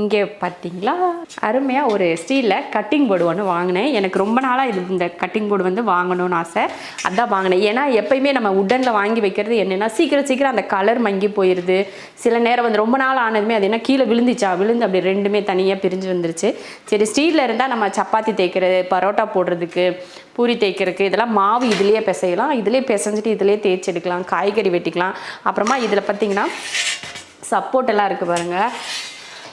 இங்கே பார்த்தீங்களா? அருமையாக ஒரு ஸ்டீலில் கட்டிங் போர்டு ஒன்று வாங்கினேன். எனக்கு ரொம்ப நாளாக இது இந்த கட்டிங் போர்டு வந்து வாங்கணும்னு ஆசை. அதான் வாங்கினேன். ஏன்னா எப்பயுமே நம்ம உடனில் வாங்கி வைக்கிறது என்னென்னா சீக்கிரம் சீக்கிரம் அந்த கலர் மங்கி போயிடுது சில நேரம் வந்து ரொம்ப நாள் ஆனதுமே அது என்ன கீழே விழுந்துச்சா? விழுந்து அப்படி ரெண்டுமே தனியாக பிரிஞ்சு வந்துருச்சு. சரி ஸ்டீலில் இருந்தால் நம்ம சப்பாத்தி தேய்க்கிறது பரோட்டா போடுறதுக்கு பூரி தேய்க்கிறதுக்கு இதெல்லாம் மாவு இதுலேயே பிசையலாம். இதுலேயே பிசைஞ்சிட்டு இதுலேயே தேய்ச்சி எடுக்கலாம். காய்கறி வெட்டிக்கலாம். அப்புறமா இதில் பார்த்தீங்கன்னா சப்போர்ட் எல்லாம் இருக்குது பாருங்கள்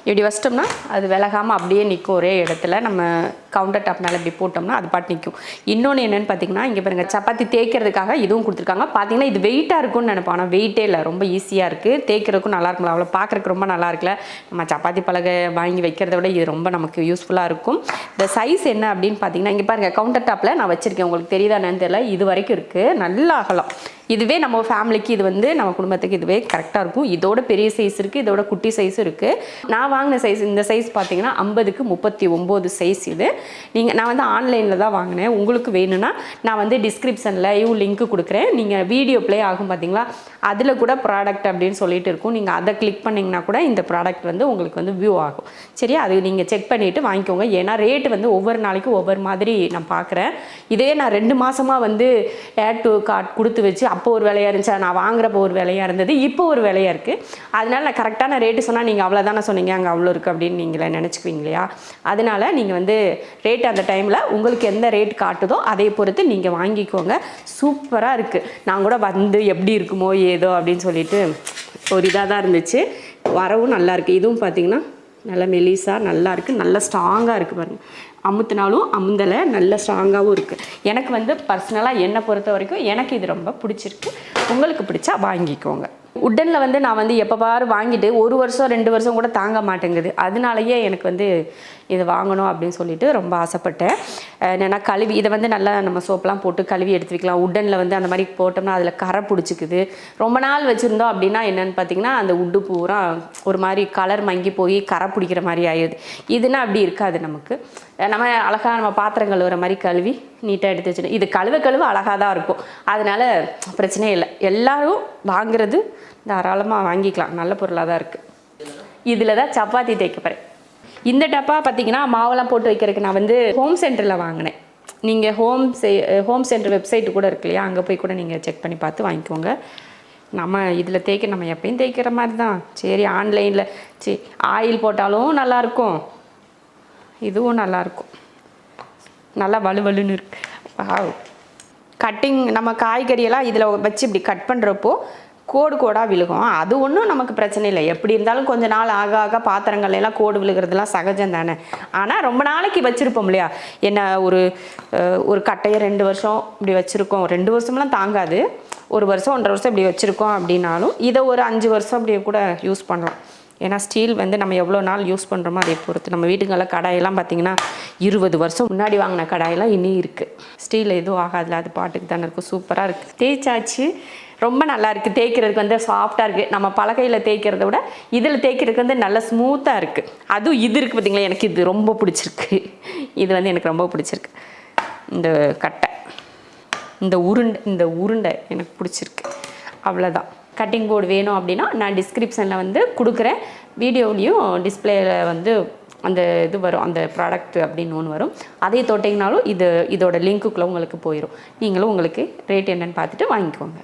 இப்படி வச்சிட்டோம்னா அது விலகாமல் அப்படியே நிற்கும் ஒரே இடத்துல. நம்ம கவுண்டர் டாப் மேலே இப்படி போட்டோம்னா அது பாட்டு நிற்கும் இன்னொன்று என்னென்னு பார்த்தீங்கன்னா இங்கே பாருங்கள் சப்பாத்தி தேய்க்கிறதுக்காக இதுவும் கொடுத்துருக்காங்க. பார்த்தீங்கன்னா இது வெயிட்டாக இருக்கும்னு நினைப்போம். ஆனால் வெயிட்டே இல்லை. ரொம்ப ஈஸியாக இருக்குது தேய்க்கிறதுக்கும் நல்லா இருக்கும்ல. அவ்வளோ பார்க்குறக்கு ரொம்ப நல்லா இருக்குல்ல. நம்ம சப்பாத்தி பலகை வாங்கி வைக்கிறத விட இது ரொம்ப நமக்கு யூஸ்ஃபுல்லாக இருக்கும். இந்த சைஸ் என்ன அப்படின்னு பார்த்தீங்கன்னா இங்கே பாருங்கள் கவுண்டர் டாப்பில் நான் வச்சுருக்கேன். உங்களுக்கு தெரியுதா என்னன்னு தெரியல. இது வரைக்கும் இருக்குது நல்லா அகலம். இதுவே நம்ம ஃபேமிலிக்கு இது வந்து நம்ம குடும்பத்துக்கு இதுவே கரெக்டாக இருக்கும். இதோட பெரிய சைஸ் இருக்குது இதோட குட்டி சைஸும் இருக்குது நான் வாங்கின சைஸ் இந்த சைஸ் பார்த்தீங்கன்னா ஐம்பதுக்கு முப்பத்தி ஒம்பது சைஸ் இது. நீங்கள் நான் வந்து ஆன்லைனில் தான் வாங்கினேன். உங்களுக்கு வேணும்னா நான் வந்து டிஸ்கிரிப்ஷனில் லிங்க் கொடுக்குறேன். நீங்கள் வீடியோ ப்ளே ஆகும் பார்த்தீங்களா அதில் கூட ப்ராடக்ட் அப்படின்னு சொல்லிட்டு இருக்கும். நீங்கள் அதை கிளிக் பண்ணிங்கன்னா கூட இந்த ப்ராடக்ட் வந்து உங்களுக்கு வந்து வியூ ஆகும். சரியா? அது நீங்கள் செக் பண்ணிவிட்டு வாங்கிக்கோங்க. ஏன்னா ரேட்டு வந்து ஒவ்வொரு நாளைக்கும் ஒவ்வொரு மாதிரி நான் பார்க்குறேன் இதே நான் ரெண்டு மாதமாக வந்து ஏட் டு கார்ட் கொடுத்து வச்சு அப்போ ஒரு விலையாக இருந்துச்சு? நான் வாங்குறப்போ ஒரு விலையாக இருந்தது. இப்போ ஒரு விலையாக இருக்குது அதனால நான் கரெக்டான ரேட்டு சொன்னால் நீங்கள் அவ்வளோதானே சொன்னீங்க? அங்கே அவ்வளோ இருக்குது அப்படின்னு நீங்களே நினச்சிக்குவீங்க இல்லையா? அதனால நீங்கள் வந்து ரேட் அந்த டைமில் உங்களுக்கு எந்த ரேட் காட்டுதோ அதை பொறுத்து நீங்கள் வாங்கிக்கோங்க. சூப்பராக இருக்குது நான் கூட வந்து எப்படி இருக்குமோ ஏதோ அப்படின்னு சொல்லிட்டு ஒரு இதாக தான் இருந்துச்சு. வரவும் நல்லாயிருக்கு இதுவும் பார்த்தீங்கன்னா நல்லா மெலிசாக நல்லா இருக்குது நல்லா ஸ்ட்ராங்காக இருக்குது பாருங்கள் அமுத்துனாலும் அமுந்தலை நல்ல ஸ்ட்ராங்காகவும் இருக்குது எனக்கு வந்து பர்சனலாக என்னை பொறுத்த வரைக்கும் எனக்கு இது ரொம்ப பிடிச்சிருக்கு. உங்களுக்கு பிடிச்சா வாங்கிக்கோங்க. உட்டனில் வந்து நான் வந்து எப்போ பாரு வாங்கிட்டு ஒரு வருஷம் ரெண்டு வருஷம் கூட தாங்க மாட்டேங்குது. அதனாலயே எனக்கு வந்து இது வாங்கணும் அப்படின்னு சொல்லிட்டு ரொம்ப ஆசைப்பட்டேன். என்னென்னா கழுவி இதை வந்து நல்லா நம்ம சோப்பெலாம் போட்டு கழுவி எடுத்து வைக்கலாம். உட்டனில் வந்து அந்த மாதிரி போட்டோம்னா அதில் கரை பிடிச்சிக்குது. ரொம்ப நாள் வச்சுருந்தோம் அப்படின்னா என்னென்னு பார்த்தீங்கன்னா அந்த உட்டு பூரா ஒரு மாதிரி கலர் மங்கி போய் கரை பிடிக்கிற மாதிரி ஆயிடுது இதுனா அப்படி இருக்காது நமக்கு. நம்ம அழகாக நம்ம பாத்திரம் கழுவுற மாதிரி கழுவி நீட்டாக எடுத்து வச்சுட்டு இது கழுவ கழுவ அழகாக தான் இருக்கும். அதனால் பிரச்சனையே இல்லை. எல்லோரும் வாங்குறது தாராளமாக வாங்கிக்கலாம். நல்ல பொருளாக தான் இருக்குது இதில் தான் சப்பாத்தி தேய்க்க போகிறேன் இந்த டப்பா பார்த்தீங்கன்னா மாவெல்லாம் போட்டு வைக்கிறதுக்கு நான் வந்து ஹோம் சென்டரில் வாங்கினேன். நீங்கள் ஹோம் செ ஹோம் சென்டர் வெப்சைட் கூட இருக்கு இல்லையா? அங்கே போய் கூட நீங்கள் செக் பண்ணி பார்த்து வாங்கிக்கோங்க. நம்ம இதில் தேய்க்க நம்ம எப்பயும் தேய்க்கிற மாதிரி தான் சரி ஆன்லைனில் சரி ஆயில் போட்டாலும் நல்லாயிருக்கும். இதுவும் நல்லாயிருக்கும். நல்லா வலுவலுன்னு இருக்கு. வாவ் கட்டிங் நம்ம காய்கறியெல்லாம் இதில் வச்சு இப்படி கட் பண்ணுறப்போ கோடு கோடாக விழுகும். அது ஒன்றும் நமக்கு பிரச்சனை இல்லை. எப்படி இருந்தாலும் கொஞ்ச நாள் ஆக ஆக பாத்திரங்கள் எல்லாம் கோடு விழுகிறதுலாம் சகஜம் தானே. ஆனால் ரொம்ப நாளைக்கு வச்சுருப்போம் இல்லையா? என்ன ஒரு ஒரு கட்டையை ரெண்டு வருஷம் இப்படி வச்சுருக்கோம். ரெண்டு வருஷம்லாம் தாங்காது. ஒரு வருஷம் ஒன்றரை வருஷம் இப்படி வச்சுருக்கோம் அப்படின்னாலும் இதை ஒரு அஞ்சு வருஷம் அப்படி கூட யூஸ் பண்ணலாம். ஏன்னா ஸ்டீல் வந்து நம்ம எவ்வளோ நாள் யூஸ் பண்ணுறோமோ அதை பொறுத்து. நம்ம வீட்டுங்களில் கடாயெல்லாம் பார்த்தீங்கன்னா இருபது வருஷம் முன்னாடி வாங்கின கடாயெல்லாம் இன்னும் இருக்குது ஸ்டீல் எதுவும் ஆகாதுல அது பாட்டுக்கு தானே இருக்கும். சூப்பராக இருக்குது தேய்ச்சாச்சு. ரொம்ப நல்லா இருக்குது தேய்க்கிறதுக்கு வந்து சாஃப்டாக இருக்குது நம்ம பலகையில் தேய்க்கிறத விட இதில் தேய்க்கிறதுக்கு வந்து நல்லா ஸ்மூத்தாக இருக்குது அதுவும் இது இருக்குது பார்த்தீங்களா எனக்கு இது ரொம்ப பிடிச்சிருக்கு. இது வந்து எனக்கு ரொம்ப பிடிச்சிருக்கு. இந்த கட்டை. இந்த உருண்டை இந்த உருண்டை எனக்கு பிடிச்சிருக்கு. அவ்வளோதான் கட்டிங் போர்டு வேணும் அப்படின்னா நான் டிஸ்கிரிப்ஷனில் வந்து கொடுக்குறேன். வீடியோலையும் டிஸ்பிளேயில் வந்து அந்த இது வரும். அந்த ப்ராடக்ட் அப்படின்னு ஒன்று வரும். அதே தொட்டிங்கனாலும் இது இதோட லிங்க்குள்ளே உங்களுக்கு போயிடும் நீங்களும் உங்களுக்கு ரேட் என்னென்னு பார்த்துட்டு வாங்கிக்கோங்க.